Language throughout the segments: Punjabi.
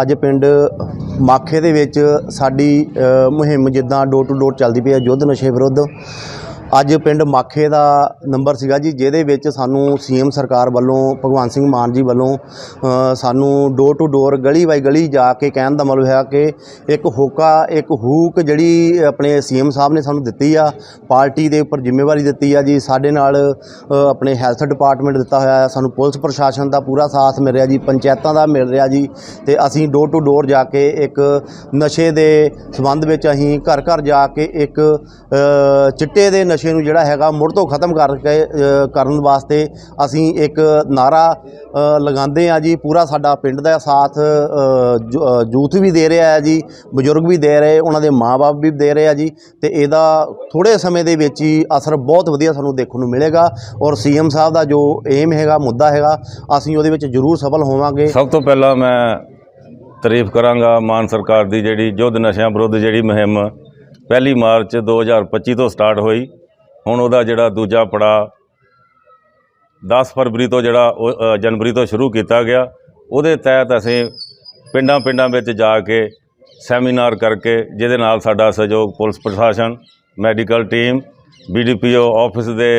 ਅੱਜ ਪਿੰਡ ਮਾਖੇ ਦੇ ਵਿੱਚ ਸਾਡੀ ਮੁਹਿੰਮ ਜਿੱਦਾਂ ਡੋਰ ਟੂ ਡੋਰ ਚੱਲਦੀ ਪਈ ਹੈ ਯੁੱਧ ਨਸ਼ੇ ਵਿਰੁੱਧ। ਅੱਜ ਪਿੰਡ ਮਾਖੇ ਦਾ ਨੰਬਰ ਸੀਗਾ ਜੀ, ਜਿਹਦੇ ਵਿੱਚ ਸਾਨੂੰ ਸੀਐਮ ਸਰਕਾਰ ਵੱਲੋਂ, ਭਗਵੰਤ ਸਿੰਘ ਮਾਨ ਜੀ ਵੱਲੋਂ ਸਾਨੂੰ ਡੋਰ ਟੂ ਡੋਰ ਗਲੀ ਬਾਈ ਗਲੀ ਜਾ ਕੇ ਕਹਿਣ ਦਾ ਮਤਲਬ ਹੈ ਕਿ ਇੱਕ ਹੋਕਾ, ਇੱਕ ਹੂਕ ਜਿਹੜੀ ਆਪਣੇ ਸੀਐਮ ਸਾਹਿਬ ਨੇ ਸਾਨੂੰ ਦਿੱਤੀ ਆ, ਪਾਰਟੀ ਦੇ ਉੱਪਰ ਜ਼ਿੰਮੇਵਾਰੀ ਦਿੱਤੀ ਆ ਜੀ, ਸਾਡੇ ਨਾਲ ਆਪਣੇ ਹੈਲਥ ਡਿਪਾਰਟਮੈਂਟ ਦਿੱਤਾ ਹੋਇਆ ਹੈ ਸਾਨੂੰ ਪੁਲਿਸ ਪ੍ਰਸ਼ਾਸਨ ਦਾ ਪੂਰਾ ਸਾਥ ਮਿਲ ਰਿਹਾ ਜੀ, ਪੰਚਾਇਤਾਂ ਦਾ ਮਿਲ ਰਿਹਾ ਜੀ, ਤੇ ਅਸੀਂ ਡੋਰ ਟੂ ਡੋਰ ਜਾ ਕੇ ਇੱਕ ਨਸ਼ੇ ਦੇ ਸੰਬੰਧ ਵਿੱਚ ਅਸੀਂ ਘਰ ਘਰ ਜਾ ਕੇ ਇੱਕ ਚਿੱਟੇ ਦੇ ਨਸ਼ੇ ਨੂੰ ਜਿਹੜਾ ਹੈਗਾ ਮੁੜ ਤੋਂ ਖਤਮ ਕਰਕੇ ਕਰਨ ਵਾਸਤੇ ਅਸੀਂ ਇੱਕ ਨਾਰਾ ਲਗਾਉਂਦੇ ਆ ਜੀ। ਪੂਰਾ ਸਾਡਾ ਪਿੰਡ ਦਾ ਸਾਥ ਯੂਥ ਵੀ ਦੇ ਰਿਹਾ ਹੈ ਜੀ, ਬਜ਼ੁਰਗ ਵੀ ਦੇ ਰਹੇ, ਉਹਨਾਂ ਦੇ ਮਾਪੇ ਵੀ ਦੇ ਰਹੇ ਆ ਜੀ। ਤੇ ਇਹਦਾ ਥੋੜੇ ਸਮੇਂ ਦੇ ਵਿੱਚ ਹੀ ਅਸਰ ਬਹੁਤ ਵਧੀਆ ਸਾਨੂੰ ਦੇਖਣ ਨੂੰ ਮਿਲੇਗਾ। ਔਰ ਸੀਐਮ ਸਾਹਿਬ ਦਾ ਜੋ ਏਮ ਹੈਗਾ, ਮੁੱਦਾ ਹੈਗਾ, ਅਸੀਂ ਉਹਦੇ ਵਿੱਚ ਜ਼ਰੂਰ ਸਫਲ ਹੋਵਾਂਗੇ। ਸਭ ਤੋਂ ਪਹਿਲਾਂ ਮੈਂ ਤਾਰੀਫ ਕਰਾਂਗਾ ਮਾਨ ਸਰਕਾਰ ਦੀ ਜਿਹੜੀ ਯੁੱਧ ਨਸ਼ਿਆਂ ਵਿਰੁੱਧ ਜਿਹੜੀ ਮੁਹਿੰਮ ਪਹਿਲੀ ਮਾਰਚ 2025 ਤੋਂ ਸਟਾਰਟ ਹੋਈ। ਹੁਣ ਉਹਦਾ ਜਿਹੜਾ ਦੂਜਾ ਪੜਾ 10 ਫਰਵਰੀ ਤੋਂ ਜਿਹੜਾ ਉਹ, ਜਨਵਰੀ ਤੋਂ ਸ਼ੁਰੂ ਕੀਤਾ ਗਿਆ ਉਹਦੇ ਤਹਿਤ ਅਸੀਂ ਪਿੰਡਾਂ ਪਿੰਡਾਂ ਵਿੱਚ ਜਾ ਕੇ ਸੈਮੀਨਾਰ ਕਰਕੇ ਜਿਹਦੇ ਨਾਲ ਸਾਡਾ ਸਹਿਯੋਗ ਪੁਲਿਸ ਪ੍ਰਸ਼ਾਸਨ ਮੈਡੀਕਲ ਟੀਮ ਬੀਡੀਪੀਓ ਆਫਿਸ ਦੇ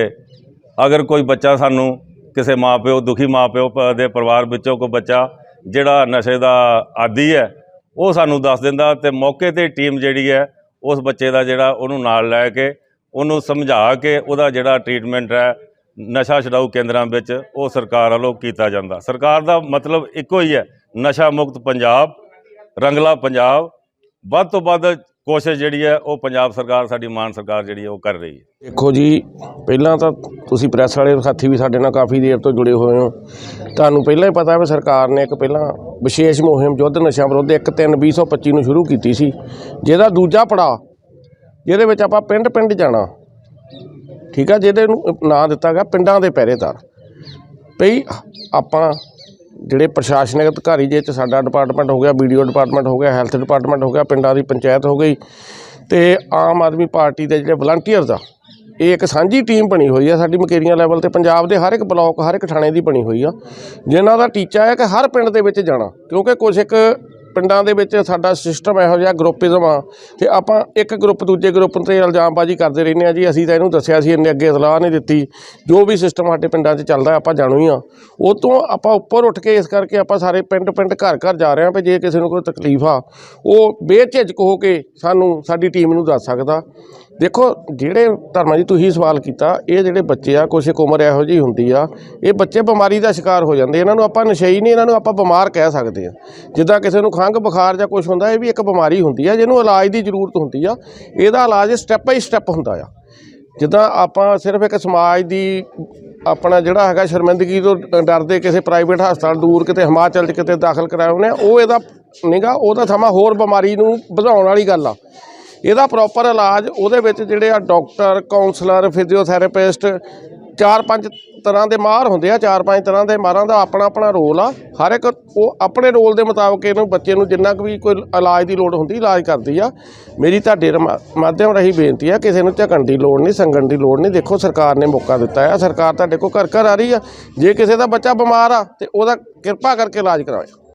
ਅਗਰ ਕੋਈ ਬੱਚਾ ਸਾਨੂੰ ਕਿਸੇ ਮਾਪਿਓ ਦੁਖੀ ਮਾਪਿਓ ਪ- ਦੇ ਪਰਿਵਾਰ ਵਿੱਚੋਂ ਕੋਈ ਬੱਚਾ ਜਿਹੜਾ ਨਸ਼ੇ ਦਾ ਆਦੀ ਹੈ ਉਹ ਸਾਨੂੰ ਦੱਸ ਦਿੰਦਾ ਤੇ ਮੌਕੇ ਤੇ ਟੀਮ ਜਿਹੜੀ ਹੈ ਉਸ ਬੱਚੇ ਦਾ ਜਿਹੜਾ ਉਹਨੂੰ ਨਾਲ ਲੈ ਕੇ ਉਹਨੂੰ ਸਮਝਾ ਕੇ ਉਹਦਾ ਜਿਹੜਾ ਟ੍ਰੀਟਮੈਂਟ ਹੈ, ਨਸ਼ਾ ਛਡਾਊ ਕੇਂਦਰਾਂ ਵਿੱਚ ਉਹ ਸਰਕਾਰ ਵੱਲੋਂ ਕੀਤਾ ਜਾਂਦਾ। ਸਰਕਾਰ ਦਾ ਮਤਲਬ ਇੱਕੋ ਹੀ ਹੈ, ਨਸ਼ਾ ਮੁਕਤ ਪੰਜਾਬ, ਰੰਗਲਾ ਪੰਜਾਬ। ਵੱਧ ਤੋਂ ਵੱਧ ਕੋਸ਼ਿਸ਼ ਜਿਹੜੀ ਹੈ, ਉਹ ਪੰਜਾਬ ਸਰਕਾਰ, ਸਾਡੀ ਮਾਨ ਸਰਕਾਰ ਜਿਹੜੀ ਹੈ, ਉਹ ਕਰ ਰਹੀ ਹੈ। ਦੇਖੋ ਜੀ, ਪਹਿਲਾਂ ਤਾਂ ਤੁਸੀਂ ਪ੍ਰੈਸ ਵਾਲੇ ਸਾਥੀ ਵੀ ਸਾਡੇ ਨਾਲ ਕਾਫੀ ਦੇਰ ਤੋਂ ਜੁੜੇ ਹੋਏ ਹੋ। ਤੁਹਾਨੂੰ ਪਹਿਲਾਂ ਹੀ ਪਤਾ ਵੀ ਸਰਕਾਰ ਨੇ ਇੱਕ ਪਹਿਲਾਂ ਵਿਸ਼ੇਸ਼ ਮੁਹਿੰਮ ਯੁੱਧ ਨਸ਼ਾ ਵਿਰੁੱਧ 1/3/2025 ਨੂੰ ਸ਼ੁਰੂ ਕੀਤੀ ਸੀ, ਜਿਹਦਾ ਦੂਜਾ ਪੜਾਅ ਜਿਹਦੇ ਵਿੱਚ ਆਪਾਂ ਪਿੰਡ ਪਿੰਡ ਜਾਣਾ। ਠੀਕ ਆ, ਜਿਹਦੇ ਨੂੰ ਨਾਂ ਦਿੱਤਾ ਗਿਆ ਪਿੰਡਾਂ ਦੇ ਪਹਿਰੇਦਾਰ। ਭਈ ਆਪਾਂ ਜਿਹੜੇ ਪ੍ਰਸ਼ਾਸਨਿਕ ਅਧਿਕਾਰੀ, ਜੇ ਚ ਸਾਡਾ ਡਿਪਾਰਟਮੈਂਟ ਹੋ ਗਿਆ ਵੀਡੀਓ ਡਿਪਾਰਟਮੈਂਟ ਹੋ ਗਿਆ ਹੈਲਥ ਡਿਪਾਰਟਮੈਂਟ ਹੋ ਗਿਆ, ਪਿੰਡਾਂ ਦੀ ਪੰਚਾਇਤ ਹੋ ਗਈ, ਤੇ ਆਮ ਆਦਮੀ ਪਾਰਟੀ ਦੇ ਜਿਹੜੇ ਵਲੰਟੀਅਰਸ ਆ, ਇਹ ਇੱਕ ਸਾਂਝੀ ਟੀਮ ਬਣੀ ਹੋਈ ਆ ਸਾਡੀ ਮਕੇਰੀਆਂ ਲੈਵਲ ਤੇ। ਪੰਜਾਬ ਦੇ ਹਰ ਇੱਕ ਬਲਾਕ ਹਰ ਇੱਕ ਥਾਣੇ ਦੀ ਬਣੀ ਹੋਈ ਆ। ਜਿਨ੍ਹਾਂ ਦਾ ਟੀਚਾ ਹੈ ਕਿ ਹਰ ਪਿੰਡ ਦੇ ਵਿੱਚ ਜਾਣਾ, ਕਿਉਂਕਿ ਕੁਝ ਇੱਕ ਪਿੰਡਾਂ ਦੇ ਵਿੱਚ ਸਾਡਾ ਸਿਸਟਮ ਇਹੋ ਜਿਹਾ ਗਰੁੱਪਿਜ਼ਮ ਆ ਕਿ ਆਪਾਂ ਇੱਕ ਗਰੁੱਪ ਦੂਜੇ ਗਰੁੱਪ ਤੇ ਇਲਜ਼ਾਮਬਾਜ਼ੀ ਕਰਦੇ ਰਹਿੰਦੇ ਆ ਜੀ। ਅਸੀਂ ਤਾਂ ਇਹਨੂੰ ਦੱਸਿਆ ਸੀ ਇਹਨੇ ਅੱਗੇ ਸਲਾਹ ਨਹੀਂ ਦਿੱਤੀ। ਜੋ ਵੀ ਸਿਸਟਮ ਸਾਡੇ ਪਿੰਡਾਂ 'ਚ ਚੱਲਦਾ ਆਪਾਂ ਜਾਣੂ ਹੀ ਆ ਉਹ ਤੋਂ ਆਪਾਂ ਉੱਪਰ ਉੱਠ ਕੇ ਇਸ ਕਰਕੇ ਆਪਾਂ ਸਾਰੇ ਪਿੰਡ ਪਿੰਡ ਘਰ ਘਰ ਜਾ ਰਹੇ ਆ ਵੀ ਜੇ ਕਿਸੇ ਨੂੰ ਕੋਈ ਤਕਲੀਫ ਆ, ਉਹ ਬੇਝਿਜਕ ਹੋ ਕੇ ਸਾਨੂੰ, ਸਾਡੀ ਟੀਮ ਨੂੰ ਦੱਸ ਸਕਦਾ। ਦੇਖੋ, ਜਿਹੜੇ ਧਰਮਾਂ ਜੀ ਤੁਸੀਂ ਸਵਾਲ ਕੀਤਾ, ਇਹ ਜਿਹੜੇ ਬੱਚੇ ਆ, ਕੁਛ ਇੱਕ ਉਮਰ ਇਹੋ ਜਿਹੀ ਹੁੰਦੀ ਆ, ਇਹ ਬੱਚੇ ਬਿਮਾਰੀ ਦਾ ਸ਼ਿਕਾਰ ਹੋ ਜਾਂਦੇ, ਇਹਨਾਂ ਨੂੰ ਆਪਾਂ ਨਸ਼ਈ ਨਹੀਂ, ਇਹਨਾਂ ਨੂੰ ਆਪਾਂ ਬਿਮਾਰ ਕਹਿ ਸਕਦੇ ਆ। ਜਿੱਦਾਂ ਕਿਸੇ ਨੂੰ ਖੰਘ, ਬੁਖਾਰ ਜਾਂ ਕੁਝ ਹੁੰਦਾ, ਇਹ ਵੀ ਇੱਕ ਬਿਮਾਰੀ ਹੁੰਦੀ ਆ, ਜਿਹਨੂੰ ਇਲਾਜ ਦੀ ਜ਼ਰੂਰਤ ਹੁੰਦੀ ਆ। ਇਹਦਾ ਇਲਾਜ ਸਟੈਪ ਬਾਈ ਸਟੈਪ ਹੁੰਦਾ ਆ। ਜਿੱਦਾਂ ਆਪਾਂ ਸਿਰਫ ਇੱਕ ਸਮਾਜ ਦੀ, ਆਪਣਾ ਜਿਹੜਾ ਹੈਗਾ ਸ਼ਰਮਿੰਦਗੀ ਤੋਂ ਡਰਦੇ ਕਿਸੇ ਪ੍ਰਾਈਵੇਟ ਹਸਪਤਾਲ ਦੂਰ ਕਿਤੇ, ਹਿਮਾਚਲ 'ਚ ਕਿਤੇ ਦਾਖਲ ਕਰਾਉਨੇ ਉਹ ਇਹਦਾ ਨਿਗਾ ਉਹਦਾ ਸਮਾਂ ਹੋਰ ਬਿਮਾਰੀ ਨੂੰ ਵਧਾਉਣ ਵਾਲੀ ਗੱਲ ਆ। ਇਹਦਾ ਪ੍ਰੋਪਰ ਇਲਾਜ ਉਹਦੇ ਵਿੱਚ ਜਿਹੜੇ ਆ ਡਾਕਟਰ ਕਾਉਂਸਲਰ ਫਿਜ਼ੀਓਥੈਰੇਪਿਸਟ ਚਾਰ ਪੰਜ ਤਰ੍ਹਾਂ ਦੇ ਮਾਹਰ ਹੁੰਦੇ ਆ, ਚਾਰ ਪੰਜ ਤਰ੍ਹਾਂ ਦੇ ਮਾਹਰਾਂ ਦਾ ਆਪਣਾ ਆਪਣਾ ਰੋਲ ਆ। ਹਰ ਇੱਕ ਉਹ ਆਪਣੇ ਰੋਲ ਦੇ ਮੁਤਾਬਕ ਇਹਨੂੰ ਬੱਚੇ ਨੂੰ ਜਿੰਨਾ ਕੁ ਵੀ ਕੋਈ ਇਲਾਜ ਦੀ ਲੋੜ ਹੁੰਦੀ, ਇਲਾਜ ਕਰਦੀ ਆ। ਮੇਰੀ ਤੁਹਾਡੇ ਰਮਾ- ਮਾਧਿਅਮ ਰਹੀ ਬੇਨਤੀ ਆ, ਕਿਸੇ ਨੂੰ ਝਕਣ ਦੀ ਲੋੜ ਨਹੀਂ, ਸੰਗਣ ਦੀ ਲੋੜ ਨਹੀਂ। ਦੇਖੋ, ਸਰਕਾਰ ਨੇ ਮੌਕਾ ਦਿੱਤਾ ਆ। ਸਰਕਾਰ ਤੁਹਾਡੇ ਕੋਲ ਘਰ ਘਰ ਆ ਰਹੀ ਆ। ਜੇ ਕਿਸੇ ਦਾ ਬੱਚਾ ਬਿਮਾਰ ਆ, ਤੇ ਉਹਦਾ ਕਿਰਪਾ ਕਰਕੇ ਇਲਾਜ ਕਰਾਓ।